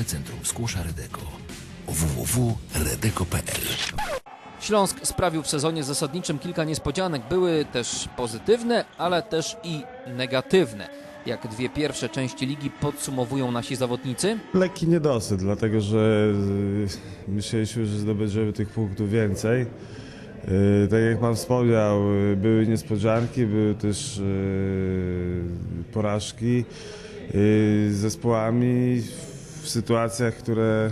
Nowe Centrum Skłosza Redeko www.redeko.pl Śląsk sprawił w sezonie zasadniczym kilka niespodzianek. Były też pozytywne, ale też i negatywne. Jak dwie pierwsze części ligi podsumowują nasi zawodnicy? Lekki niedosyt, dlatego że y, myśleliśmy, że zdobędziemy tych punktów więcej. Y, Tak jak Pan wspomniał, y, były niespodzianki, były też porażki z zespołami w sytuacjach, które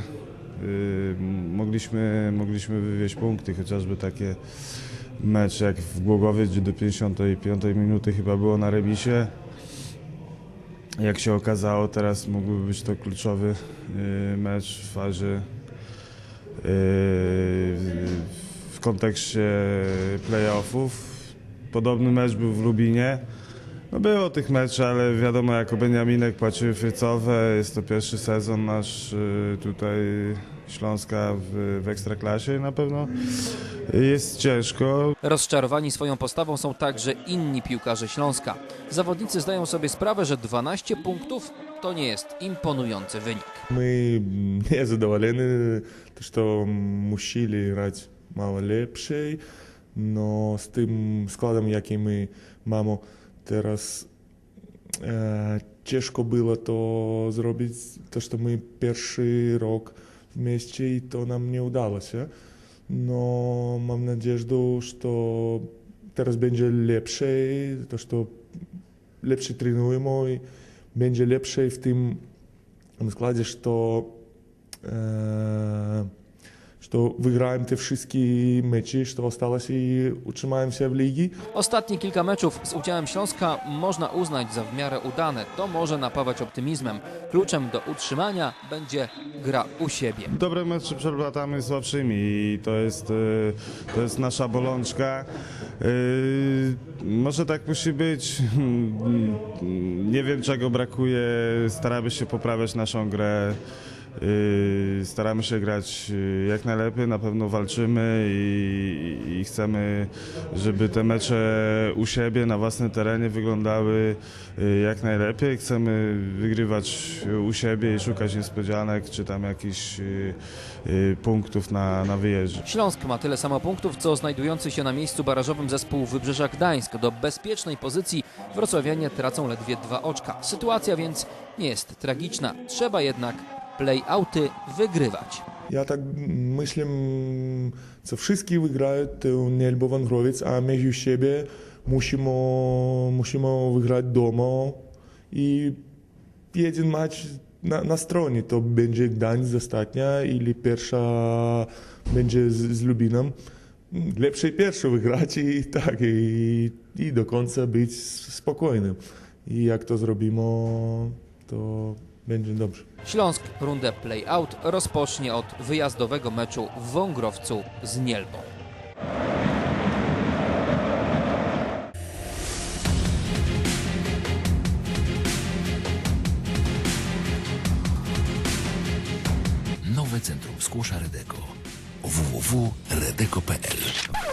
y, mogliśmy, mogliśmy wywieźć punkty, chociażby takie mecze jak w Głogowie, gdzie do 55 minuty chyba było na remisie. Jak się okazało, teraz mógłby być to kluczowy y, mecz w fazie y, w kontekście playoffów. Podobny mecz był w Lubinie. No było tych meczów, ale wiadomo, jako Beniaminek płaciły frycowe. Jest to pierwszy sezon nasz y, tutaj Śląska w, w Ekstraklasie i na pewno jest ciężko. Rozczarowani swoją postawą są także inni piłkarze Śląska. Zawodnicy zdają sobie sprawę, że 12 punktów to nie jest imponujący wynik. My nie zadowoleni, że musieli grać mało lepiej, no z tym składem, jaki my mamy, teraz e, ciężko było to zrobić, to, że my pierwszy rok w mieście i to nam nie udało się. No, mam nadzieję, że teraz będzie lepsze, to, że lepsze trenujemy i będzie lepsze w tym składzie, że e, что выиграем те wszystkie мячи, что осталось и utrzymaемся w ligi. Ostatnie kilka meczów z udziałem Śląska można uznać za w miarę udane. To może napawać optymizmem. Kluczem do utrzymania będzie gra u siebie. Dobre mecze przeplatamy słabszymi i to jest, y, to jest nasza bolączka. Y, Może tak musi być. Nie wiem czego brakuje. Staramy się poprawiać naszą grę. Y, Staramy się grać y, jak najlepiej, na pewno walczymy i, i chcemy, żeby te mecze u siebie na własnym terenie wyglądały y, jak najlepiej. Chcemy wygrywać u siebie i szukać niespodzianek, czy tam jakichś punktów na, na wyjeździe. Śląsk ma tyle samo punktów, co znajdujący się na miejscu barażowym zespół Wybrzeża Gdańsk. Do bezpiecznej pozycji wrocławianie tracą ledwie dwa oczka. Sytuacja więc nie jest tragiczna. Trzeba jednak play-outy wygrywać. Ja tak myślę, co wszystkie wygrają tę Nielbowan Growiec, a między siebie musimy, musimy wygrać doma i jeden mecz na, na stronie. To będzie Gdańsk ostatnia ili pierwsza będzie z, z Lubinem. Lepsze pierwsze wygrać i tak, i, i do końca być spokojnym. I jak to zrobimy, to będzie dobrze. Śląsk rundę play-out rozpocznie od wyjazdowego meczu w Wągrowcu z Nielbą. Nowe Centrum Skłosza Redeko www.redeko.pl